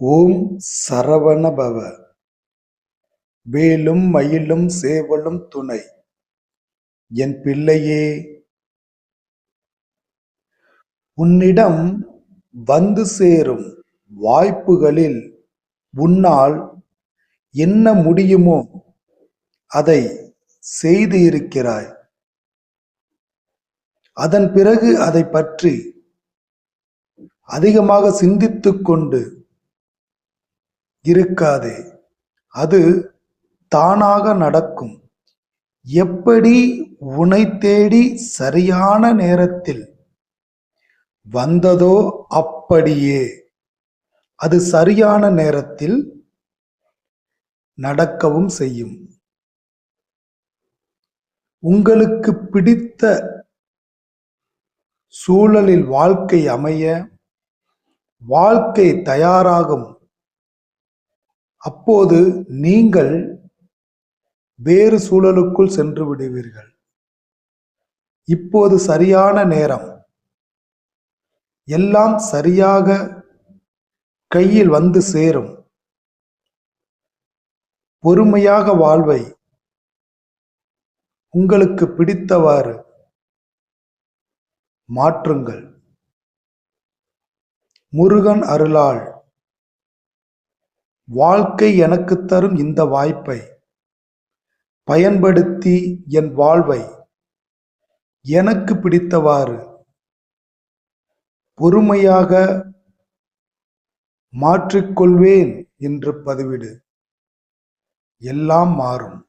ஓம் சரவண பவ வேலும் மயிலும் சேவலும் துணை. என் பிள்ளையே உன்னிடம் வந்து சேரும் வாய்ப்புகளில் உன்னால் என்ன முடியுமோ அதை செய்து இருக்கிறாய் அதன் பிறகு அதை பற்றி அதிகமாக சிந்தித்துக் கொண்டு இருக்காதே. அது தானாக நடக்கும். எப்படி உனை தேடி சரியான நேரத்தில் வந்ததோ அப்படியே. அது சரியான நேரத்தில் நடக்கவும் செய்யும். உங்களுக்கு பிடித்த சூழலில் வாழ்க்கை அமைய வாழ்க்கை தயாராகும் அப்போது நீங்கள் வேறு சூழலுக்குள் சென்று விடுவீர்கள். இப்போது சரியான நேரம். எல்லாம் சரியாக கையில் வந்து சேரும். பொறுமையாக வாழ்வை. உங்களுக்கு பிடித்தவாறு மாற்றுங்கள். முருகன் அருளால் வாழ்க்கை எனக்கு தரும் இந்த வாய்ப்பை பயன்படுத்தி என் வாழ்வை எனக்கு பிடித்தவாறு பொறுமையாக மாற்றிக்கொள்வேன் என்று பதிவிடு. எல்லாம் மாறும்.